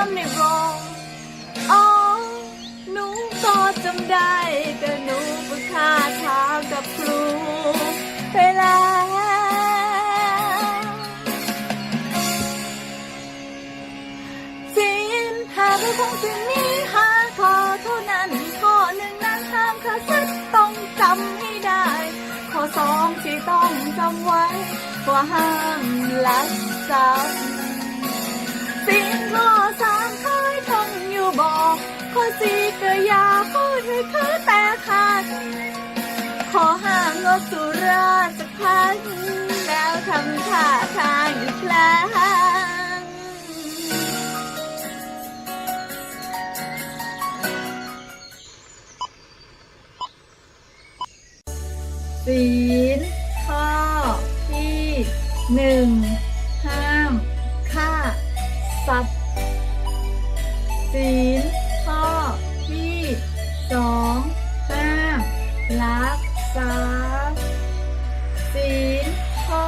รองอ๋อหนูก็จำได้ก็หนูฝึกคาถากับครูไปแล้วศีลหาไม่คงจะมีหาข้อเท่านั้นข้อหนึ่งนั้นห้ามขาดสักต้องจำให้ได้ ข้อสองที่ต้องจำไว้ว่าห้ามลักทรัพย์ สี่ก็อย่าพูดให้คือแต่ขาดขอห้ามงดสุราสักพักแล้วทำท่าทางอีกครั้งศีลข้อที่หนึ่งห้ามฆ่าสัตว์ศีล ลักทรัพย์ศีลข้อ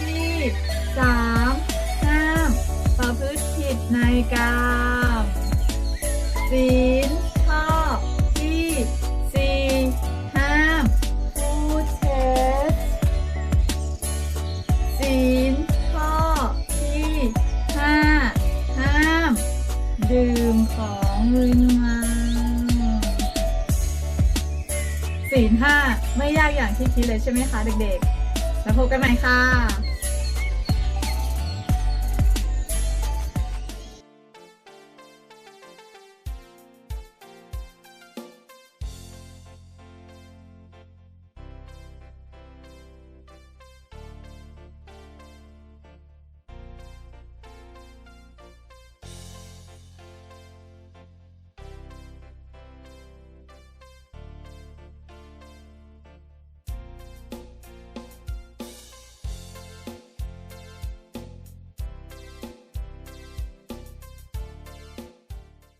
ที่สามห้ามประพฤติผิดในกามศีลข้อที่สี่ห้ามพูดเท็จศีลข้อที่ห้าห้าม ดื่มของมึนเมา ศีลห้าไม่ยากอย่างที่คิดเลยใช่ไหมคะเด็กๆ แล้วพบกันใหม่ค่ะ